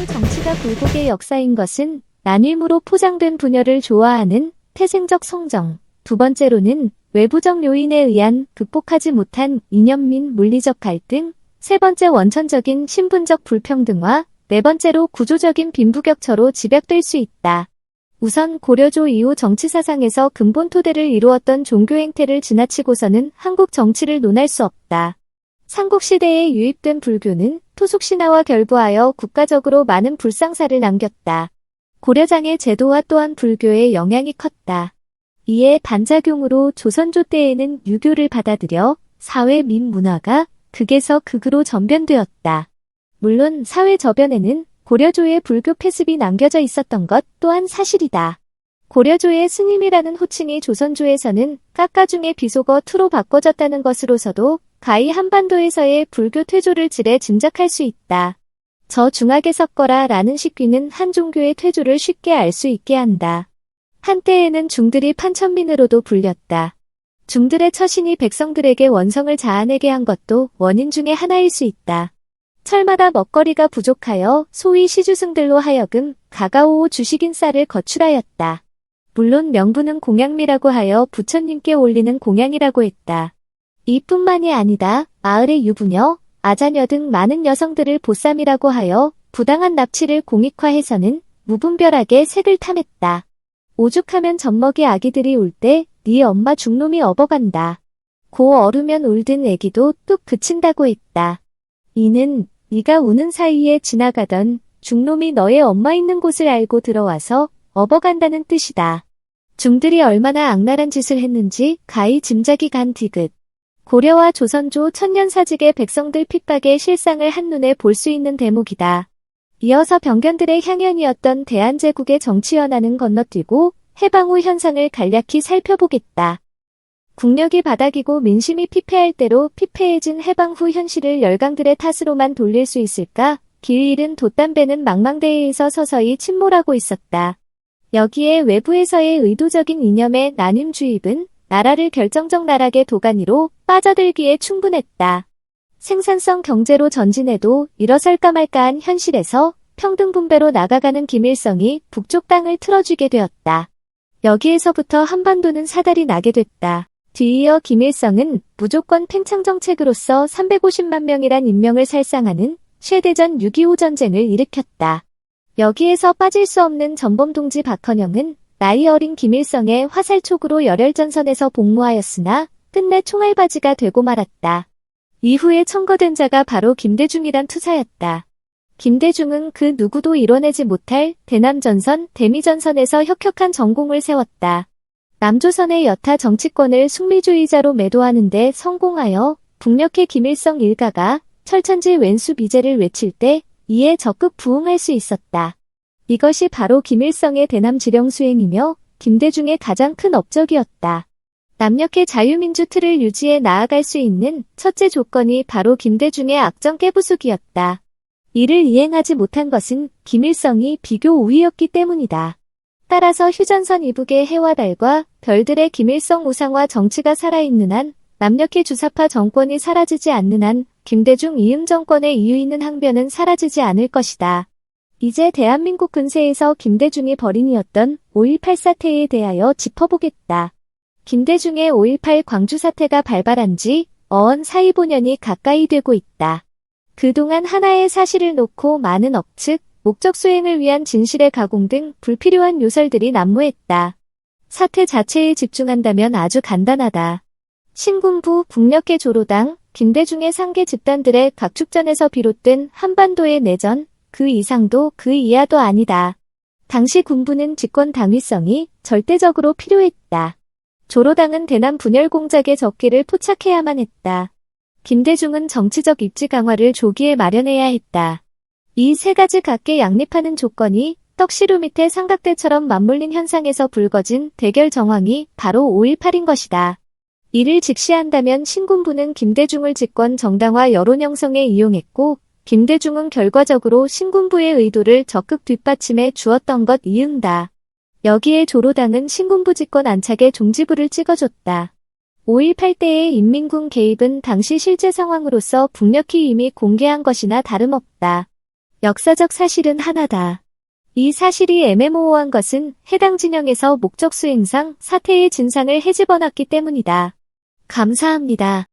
한국 정치가 굴곡의 역사인 것은 난임으로 포장된 분열을 좋아하는 태생적 성정. 두 번째로는 외부적 요인에 의한 극복하지 못한 이념 및 물리적 갈등. 세 번째 원천적인 신분적 불평등화. 네 번째로 구조적인 빈부격처로 집약될 수 있다. 우선 고려조 이후 정치 사상에서 근본 토대를 이루었던 종교 행태를 지나치고서는 한국 정치를 논할 수 없다. 삼국시대에 유입된 불교는 토속 신화와 결부하여 국가적으로 많은 불상사를 남겼다. 고려장의 제도와 또한 불교의 영향이 컸다. 이에 반작용으로 조선조 때에는 유교를 받아들여 사회 민 문화가 극에서 극으로 전변되었다. 물론 사회 저변에는 고려조의 불교 폐습이 남겨져 있었던 것 또한 사실이다. 고려조의 스님이라는 호칭이 조선조에서는 까까 중의 비속어 투로 바꿔졌다는 것으로서도 가히 한반도에서의 불교 퇴조를 지레 짐작할 수 있다. 저 중하게 섞어라 라는 식귀는 한 종교의 퇴조를 쉽게 알 수 있게 한다. 한때에는 중들이 판천민으로도 불렸다. 중들의 처신이 백성들에게 원성을 자아내게 한 것도 원인 중의 하나일 수 있다. 철마다 먹거리가 부족하여 소위 시주승들로 하여금 가가오오 주식인 쌀을 거출하였다. 물론 명분은 공양미라고 하여 부처님께 올리는 공양이라고 했다. 이뿐만이 아니다. 마을의 유부녀, 아자녀 등 많은 여성들을 보쌈이라고 하여 부당한 납치를 공익화해서는 무분별하게 색을 탐했다. 오죽하면 젖먹이 아기들이 울 때 네 엄마 죽놈이 업어간다. 고 어르면 울든 애기도 뚝 그친다고 했다. 이는 네가 우는 사이에 지나가던 중놈이 너의 엄마 있는 곳을 알고 들어와서 업어간다는 뜻이다. 중들이 얼마나 악랄한 짓을 했는지 가히 짐작이 간 디귿. 고려와 조선조 천년사직의 백성들 핍박의 실상을 한눈에 볼 수 있는 대목이다. 이어서 병견들의 향연이었던 대한제국의 정치연화는 건너뛰고 해방 후 현상을 간략히 살펴보겠다. 국력이 바닥이고 민심이 피폐할 대로 피폐해진 해방 후 현실을 열강들의 탓으로만 돌릴 수 있을까? 길 잃은 돛담배는 망망대해에서 서서히 침몰하고 있었다. 여기에 외부에서의 의도적인 이념의 나눔 주입은 나라를 결정적 나락의 도가니로 빠져들기에 충분했다. 생산성 경제로 전진해도 일어설까 말까한 현실에서 평등 분배로 나가가는 김일성이 북쪽 땅을 틀어주게 되었다. 여기에서부터 한반도는 사달이 나게 됐다. 뒤이어 김일성은 무조건 팽창 정책으로서 350만 명이란 인명을 살상하는 최대전 6.25 전쟁을 일으켰다. 여기에서 빠질 수 없는 전범동지 박헌영은 나이 어린 김일성의 화살촉으로 열혈전선에서 복무하였으나 끝내 총알바지가 되고 말았다. 이후에 청거된 자가 바로 김대중이란 투사였다. 김대중은 그 누구도 이뤄내지 못할 대남전선, 대미전선에서 혁혁한 전공을 세웠다. 남조선의 여타 정치권을 숙미주의자로 매도하는데 성공하여 북녘의 김일성 일가가 철천지 왼수 비제를 외칠 때 이에 적극 부응할 수 있었다. 이것이 바로 김일성의 대남 지령 수행이며 김대중의 가장 큰 업적이었다. 남녘의 자유민주 틀을 유지해 나아갈 수 있는 첫째 조건이 바로 김대중의 악정 깨부수기였다. 이를 이행하지 못한 것은 김일성이 비교 우위였기 때문이다. 따라서 휴전선 이북의 해와 달과 별들의 김일성 우상화 정치가 살아있는 한 남녘의 주사파 정권이 사라지지 않는 한 김대중 이응 정권의 이유 있는 항변은 사라지지 않을 것이다. 이제 대한민국 근세에서 김대중이 벌인이었던 5.18 사태에 대하여 짚어보겠다. 김대중의 5.18 광주 사태가 발발한 지 어언 4.25년이 가까이 되고 있다. 그동안 하나의 사실을 놓고 많은 억측, 목적 수행을 위한 진실의 가공 등 불필요한 요설들이 난무했다. 사태 자체에 집중한다면 아주 간단하다. 신군부, 북녘의 조로당, 김대중의 상계 집단들의 각축전에서 비롯된 한반도의 내전, 그 이상도 그 이하도 아니다. 당시 군부는 집권 당위성이 절대적으로 필요했다. 조로당은 대남 분열 공작의 적기를 포착해야만 했다. 김대중은 정치적 입지 강화를 조기에 마련해야 했다. 이 세 가지 각계 양립하는 조건이 떡시루 밑에 삼각대처럼 맞물린 현상에서 불거진 대결 정황이 바로 5.18인 것이다. 이를 직시한다면 신군부는 김대중을 집권 정당화 여론 형성에 이용했고 김대중은 결과적으로 신군부의 의도를 적극 뒷받침해 주었던 것 이응다. 여기에 조로당은 신군부 집권 안착에 종지부를 찍어줬다. 5.18 때의 인민군 개입은 당시 실제 상황으로서 북녘이 이미 공개한 것이나 다름없다. 역사적 사실은 하나다. 이 사실이 애매모호한 것은 해당 진영에서 목적 수행상 사태의 진상을 헤집어놨기 때문이다. 감사합니다.